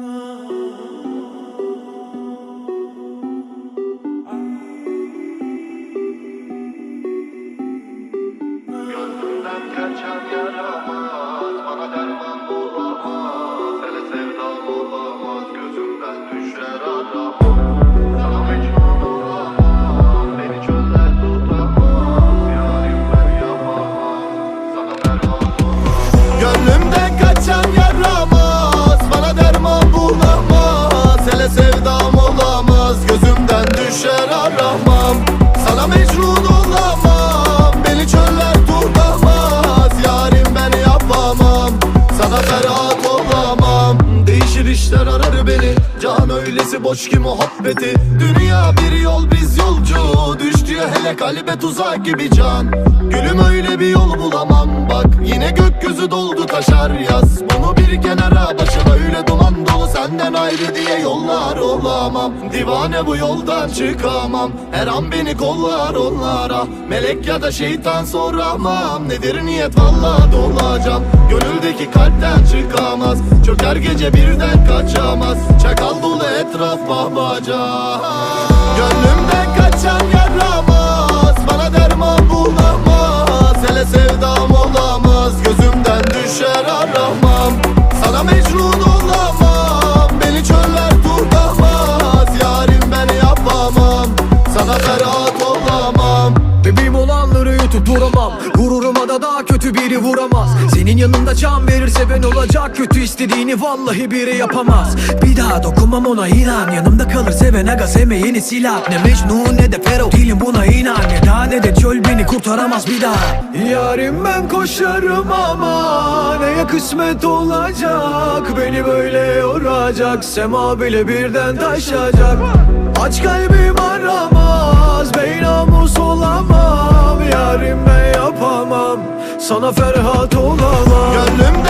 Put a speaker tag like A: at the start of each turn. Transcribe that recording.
A: Gönlümden Sana ferhat olamam. Değişir işler arar beni. Can öylesi boş ki muhabbeti. Dünya bir yol biz yolcu. Düştüğü hele kalbe tuzak gibi can. Gülüm öyle bir yol bulamam. Bak yine gökyüzü doldu taşar yaz. Bunu bir kenara başına öyle duman Senden ayrı diye yollar olamam. Divane bu yoldan çıkamam. Her an beni kollar onlara. Melek ya da şeytan soramam. Nedir niyet? Valla dolacağım. Gönüldeki kalpten çıkamaz. Çöker gece birden kaçamaz. Çakal dolu etraf babaca Gönlümden kaçan
B: yutup duramam. Gururuma da daha kötü biri vuramaz. Senin yanında can verirse ben olacak Kötü istediğini vallahi biri yapamaz. Bir daha dokunmam ona inan. Yanımda kalır seven aga sevmeyeni silah Ne Mecnun ne de Fero Değilim buna inan. Ne daha ne de çöl beni kurtaramaz bir daha. Yarim ben koşarım ama Neye kısmet olacak? Beni böyle yoracak Sema bile birden taşacak. Aç kalbim aramaz Sana ferhat olamam.
A: Gönlümde